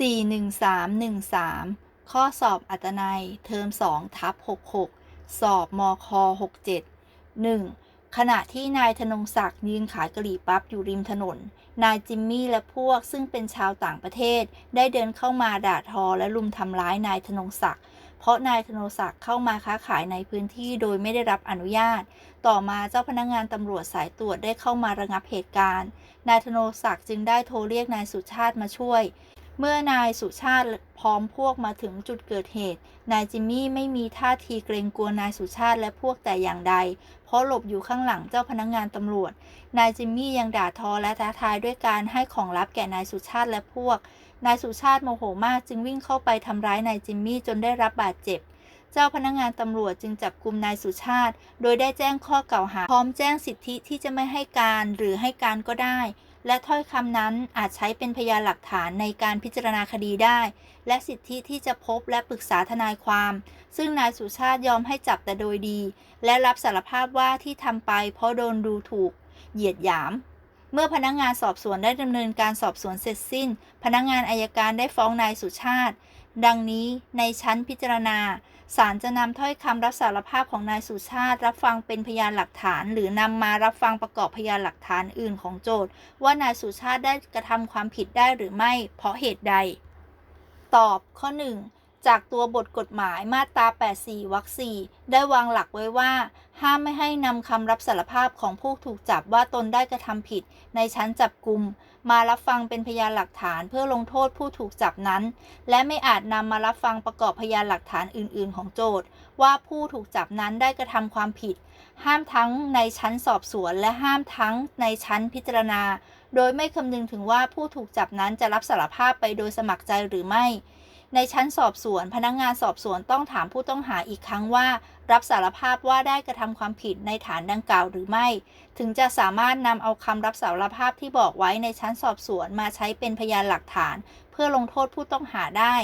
41313 ข้อสอบอัตนัย เทอม2ทับ66 สอบมค67 1. ขณะที่นายธนงศักดิ์ยืนขายกะหรี่ปั๊บอยู่ริมถนน นายจิมมี่และพวกซึ่งเป็นชาวต่างประเทศ ได้เดินเข้ามาด่าทอและลุมทำร้ายนายธนงศักดิ์เพราะนายธนงศักดิ์เข้ามาค้าขายในพื้นที่โดยไม่ได้รับอนุญาต ต่อมาเจ้าพนักงานตำรวจสายตรวจได้เข้ามาระงับเหตุการณ์ นายธนงศักดิ์จึงได้โทรเรียกนายสุชาติมาช่วย เมื่อนายสุชาติพร้อมพวกมาถึงจุดเกิดเหตุ นายจิมมี่ไม่มีท่าทีเกรงกลัวนายสุชาติและพวกแต่อย่างใด เพราะหลบอยู่ข้างหลังเจ้าพนักงานตำรวจ นายจิมมี่ยังด่าทอและท้าทายด้วยการให้ของลับแก่นายสุชาติและพวก นายสุชาติโมโหมากจึงวิ่งเข้าไปทำร้ายนายจิมมี่จนได้รับบาดเจ็บ เจ้าพนักงานตำรวจจึงจับกุมนายสุชาติ โดยได้แจ้งข้อกล่าวหา พร้อมแจ้งสิทธิที่จะไม่ให้การหรือให้การก็ได้ และถ้อยคำนั้นอาจใช้เป็นพยานหลักฐานในการพิจารณาคดีได้ และสิทธิที่จะพบและปรึกษาทนายความ ซึ่งนายสุชาติยอมให้จับแต่โดยดี และรับสารภาพว่าที่ทำไปเพราะโดนดูถูก เหยียดหยาม เมื่อพนักงานสอบสวนได้ดำเนินการสอบสวนเสร็จสิ้น พนักงานอายการได้ฟ้องนายสุชาติ ดังนี้ในชั้นพิจารณาศาลจะนำถ้อยคำรับสารภาพของนายสุชาติ รับฟังเป็นพยานหลักฐาน หรือนำมารับฟังประกอบพยานหลักฐานอื่นของโจทก์ว่านายสุชาติได้กระทำความผิดได้หรือไม่ เพราะเหตุใด ตอบข้อ 1 จากตัวบทกฎหมายมาตรา 84 วรรค 4 ได้วางหลักไว้ว่า ห้ามไม่ให้นำคำรับสารภาพของผู้ถูกจับว่าตนได้กระทำผิด ในชั้นจับกลุมมารับฟังเป็นพยานหลักฐานเพื่อลงโทษผู้ถูกจับนั้น และไม่อาจนำมารับฟังประกอบพยานหลักฐานอื่น ๆ ของโจทก์ว่าผู้ถูกจับนั้นได้กระทำความผิด ห้ามทั้งในชั้นสอบสวน และห้ามทั้งในชั้นพิจารณา โดยไม่คำนึงถึงว่าผู้ถูกจับนั้นจะรับสารภาพไปโดยสมัครใจหรือไม่ ในชั้นสอบสวน พนักงานสอบสวนต้องถามผู้ต้องหาอีกครั้งว่า รับสารภาพว่าได้กระทำความผิดในฐานดังกล่าวหรือไม่ ถึงจะสามารถนำเอาคำรับสารภาพที่บอกไว้ในชั้นสอบสวนมาใช้เป็นพยานหลักฐาน เพื่อลงโทษผู้ต้องหาได้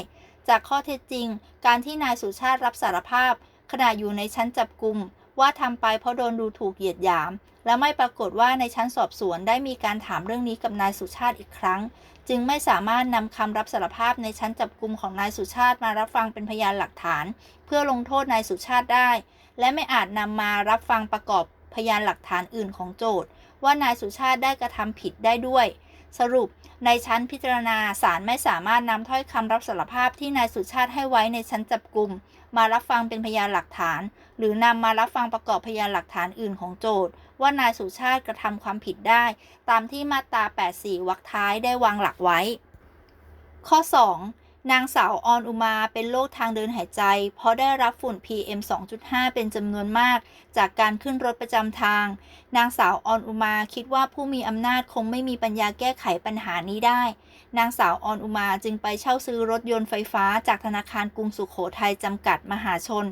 จากข้อเท็จจริง การที่นายสุชาติรับสารภาพขณะอยู่ในชั้นจับกลุ่ม ว่าทำไปเพราะโดนดูถูกเหยียดหยาม และไม่ปรากฏว่าในชั้นสอบสวนได้มีการถามเรื่องนี้กับนายสุชาติอีกครั้ง จึงไม่สามารถนำคำรับสารภาพในชั้นจับกลุมของนายสุชาติมารับฟังเป็นพยานหลักฐาน เพื่อลงโทษนายสุชาติได้ และไม่อาจนำมารับฟังประกอบพยานหลักฐานอื่นของโจทก์ว่านายสุชาติได้กระทำผิดได้ด้วย สรุป ในชั้นพิจารณาศาลไม่สามารถนำถ้อยคำรับสารภาพที่นายสุชาติให้ไว้ในชั้นจับกลุ่ม มารับฟังเป็นพยานหลักฐาน หรือนำมารับฟังประกอบพยานหลักฐานอื่นของโจทก์ว่านายสุชาติกระทำความผิดได้ ตามที่มาตรา 84 วรรคท้ายได้วางหลักไว้ ข้อ 2 นางสาวออนอุมาเป็นโรคทางเดินหายใจ เพราะได้รับฝุ่น PM 2.5 เป็นจำนวนมาก จากการขึ้นรถประจำทาง นางสาวออนอุมาคิดว่าผู้มีอำนาจคงไม่มีปัญญาแก้ไขปัญหานี้ได้ นางสาวออนอุมาจึงไปเช่าซื้อรถยนต์ไฟฟ้าจากธนาคารกรุงสุขโขทัยจำกัดมหาชน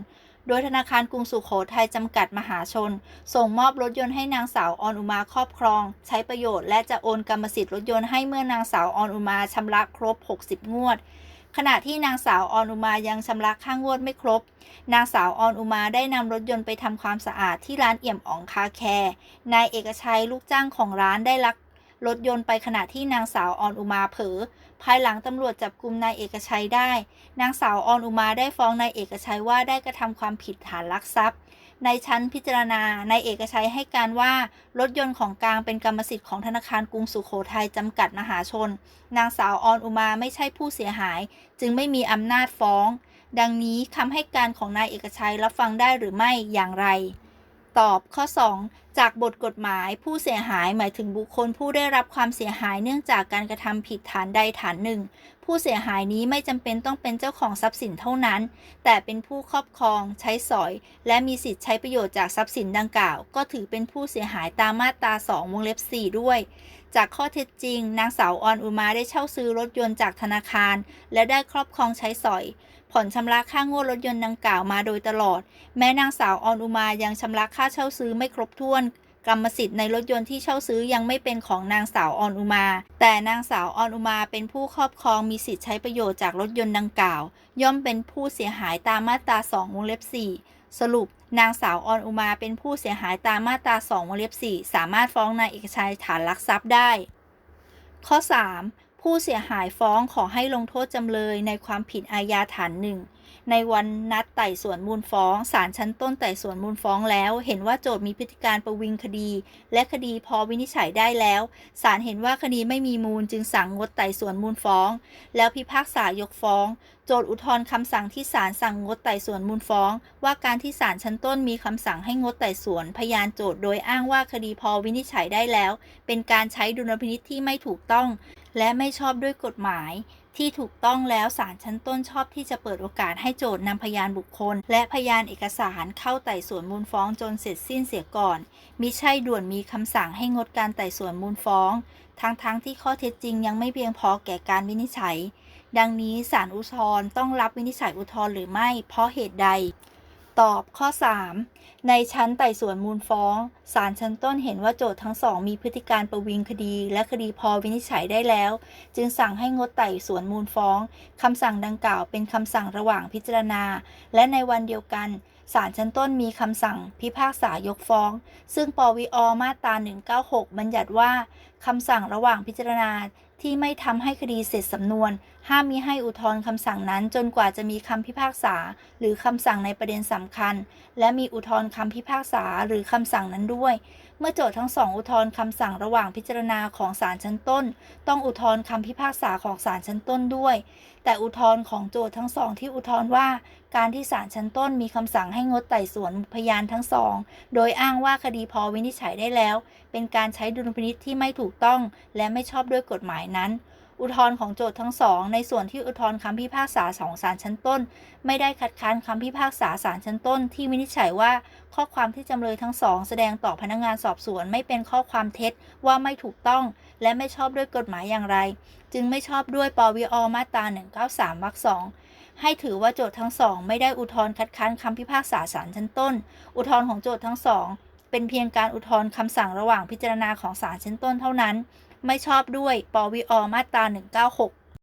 โดยธนาคารกรุงสุขโขทัยจำกัดมหาชน ส่งมอบรถยนต์ให้นางสาวออนอุมาครอบครอง ใช้ประโยชน์และจะโอนกรรมสิทธิ์รถยนต์ให้เมื่อนางสาวออนอุมาชำระครบ 60 งวด ขณะที่นางสาวออนอุมายังชำระค่างวดไม่ครบ นางสาวออนอุมาได้นำรถยนต์ไปทำความสะอาดที่ร้านเอี่ยมอ่องคาแคร์นายเอกชัยลูกจ้างของร้านได้ลัก รถยนต์ไปขณะที่นางสาวออนอุมาเผลอภายหลังตำรวจจับกลุ่มนายเอกชัยได้ นางสาวออนอุมาได้ฟ้องนายเอกชัยว่าได้กระทำความผิดฐานลักทรัพย์ ในชั้นพิจารณานายเอกชัยให้การว่ารถยนต์ของกลางเป็นกรรมสิทธิ์ของธนาคารกรุงสุขโขทัยจำกัดมหาชน นางสาวออนอุมาไม่ใช่ผู้เสียหาย จึงไม่มีอำนาจฟ้อง ดังนี้คำให้การของนายเอกชัยรับฟังได้หรือไม่อย่างไร ตอบข้อ 2 จากบทกฎหมายผู้เสียหายหมายถึงบุคคลผู้ได้รับความเสียหายเนื่องจากการกระทำผิดฐานใดฐานหนึ่ง ผู้เสียหายนี้ไม่จำเป็นต้องเป็นเจ้าของทรัพย์สินเท่านั้น แต่เป็นผู้ครอบครอง ใช้สอย และมีสิทธิใช้ประโยชน์จากทรัพย์สินดังกล่าว ก็ถือเป็นผู้เสียหายตามมาตรา 2 วงเล็บ 4 ด้วย จากข้อเท็จจริง นางสาวออนอุมาได้เช่าซื้อรถยนต์จากธนาคาร และได้ครอบครองใช้สอย ผ่อนชำระค่างวดรถยนต์ดังกล่าวมาโดยตลอด แม้นางสาวออนอุมายังชำระค่าเช่าซื้อไม่ครบถ้วนกรรมสิทธิ์ในรถยนต์ที่เช่าซื้อยังไม่เป็นของนางสาวออนอุมา แต่นางสาวออนอุมาเป็นผู้ครอบครองมีสิทธิ์ใช้ประโยชน์จากรถยนต์ดังกล่าว ย่อมเป็นผู้เสียหายตามมาตรา2วงเล็บ4 สรุปนางสาวออนอุมาเป็นผู้เสียหายตามมาตรา2วงเล็บ4สามารถฟ้องนายเอกชัยฐานลักทรัพย์ได้ ข้อ 3 ผู้เสียหายฟ้องขอให้ลงโทษจำเลยในความผิดอาญาฐานหนึ่ง ในวันนัดไต่สวนมูลฟ้องศาลชั้นต้นไต่สวนมูลฟ้องแล้ว เห็นว่าโจทย์มีพฤติการประวิงคดี และคดีพอวินิจฉัยได้แล้วศาลเห็นว่าคดีไม่มีมูลจึงสั่งงดไต่สวนมูลฟ้อง แล้วพิพากษายกฟ้อง โจทย์อุทธรณ์คำสั่งที่ศาลสั่งงดไต่สวนมูลฟ้อง ว่าการที่ศาลชั้นต้นมีคำสั่งให้งดไต่สวน พยานโจทย์โดยอ้างว่าคดีพอวินิจฉัยได้แล้ว เป็นการใช้ดุลพินิจที่ไม่ถูกต้อง และไม่ชอบด้วยกฎหมาย ที่ถูกต้องแล้วศาลชั้นต้นชอบที่จะเปิดโอกาสให้โจทย์นำพยานบุคคล และพยานเอกสารเข้าไต่สวนมูลฟ้องจนเสร็จสิ้นเสียก่อนมิใช่ด่วนมีคำสั่งให้งดการไต่สวนมูลฟ้อง ทั้งๆทที่ข้อเท็จจริงยังไม่เพียงพอแก่การวินิจฉัย ดังนี้ศาลอุทธรณ์ต้องรับวินิจฉัยอุทธรณ์หรือไม่ เพราะเหตุใด ตอบข้อ 3 ในชั้นไต่สวนมูลฟ้องศาลชั้นต้นเห็นว่าโจทย์ทั้งสองมีพฤติการประวิงคดี และคดีพอวินิจฉัยได้แล้ว จึงสั่งให้งดไต่สวนมูลฟ้องคำสั่งดังกล่าวเป็นคำสั่งระหว่างพิจารณา และในวันเดียวกันศาลชั้นต้นมีคำสั่งพิพากษายกฟ้อง ซึ่งปวิอมาตรา196 บัญญัติว่า คำสั่งระหว่างพิจารณาที่ไม่ทำให้คดีเสร็จสำนวน ห้ามมิให้อุทธรณ์คำสั่งนั้นจนกว่าจะมีคำพิพากษา หรือคำสั่งในประเด็นสำคัญ และมีอุทธรณ์คำพิพากษาหรือคำสั่งนั้นด้วย เมื่อโจทย์ทั้งสองอุทธรณ์คำสั่งระหว่างพิจารณาของศาลชั้นต้น ต้องอุทธรณ์คำพิพากษาของศาลชั้นต้นด้วย แต่อุทธรณ์ของโจทย์ทั้งสองที่อุทธรณ์ว่า การที่ศาลชั้นต้นมีคำสั่งให้งดไต่สวนพยานทั้งสอง โดยอ้างว่าคดีพอวินิจฉัยได้แล้ว เป็นการใช้ดุลพินิษที่ไม่ถูกต้อง และไม่ชอบด้วยกฎหมายนั้น อุทธรณ์ของโจทย์ทั้งสองในส่วนที่อุทธรณ์คำพิพากษาของศาลชั้นต้น ไม่ได้คัดค้านคำพิพากษาศาลชั้นต้น ที่วินิจฉัยว่าข้อความที่จำเลยทั้งสอง แสดงต่อพนักงานสอบสวนไม่เป็นข้อความเท็จว่าไม่ถูกต้อง และไม่ชอบด้วยกฎหมายอย่างไร จึงไม่ชอบด้วยปวิอมาตรา193วรรคสองให้ถือว่าโจทย์ทั้งสอง ไม่ได้อุทธรณ์คัดค้านคำพิพากษาศาลชั้นต้น อุทธรณ์ของโจทย์ทั้งสอง เป็นเพียงการอุทธรณ์คำสั่งระหว่างพิจารณาของศาลชั้นต้นเท่านั้น ไม่ชอบด้วย ปวิอมาตรา196